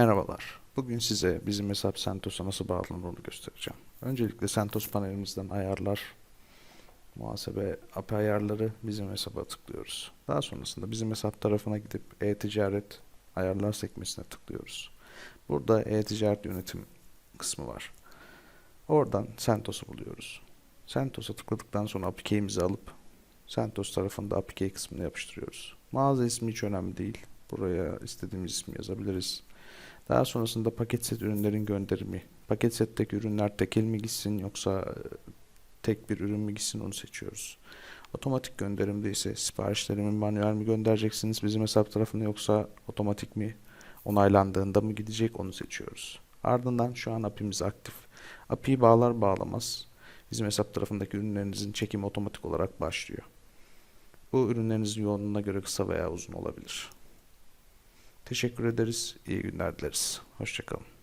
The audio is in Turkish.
Merhabalar. Bugün size bizim hesap CentOS'a nasıl bağlanır onu göstereceğim. Öncelikle CentOS panelimizden ayarlar, muhasebe API ayarları bizim hesaba tıklıyoruz. Daha sonrasında bizim hesap tarafına gidip e-ticaret ayarlar sekmesine tıklıyoruz. Burada e-ticaret yönetim kısmı var. Oradan CentOS'u buluyoruz. CentOS'a tıkladıktan sonra APK'imizi alıp CentOS tarafında APK kısmına yapıştırıyoruz. Mağaza ismi hiç önemli değil. Buraya istediğimiz ismi yazabiliriz. Daha sonrasında paket set ürünlerin gönderimi. Paket setteki ürünler tekil mi gitsin yoksa e, tek bir ürün mü gitsin onu seçiyoruz. Otomatik gönderimde ise siparişlerimi manuel mi göndereceksiniz bizim hesap tarafına yoksa otomatik mi onaylandığında mı gidecek onu seçiyoruz. Ardından şu an API'miz aktif. API'yi bağlar bağlamaz bizim hesap tarafındaki ürünlerinizin çekimi otomatik olarak başlıyor. Bu ürünlerinizin yoğunluğuna göre kısa veya uzun olabilir. Teşekkür ederiz. İyi günler dileriz. Hoşçakalın.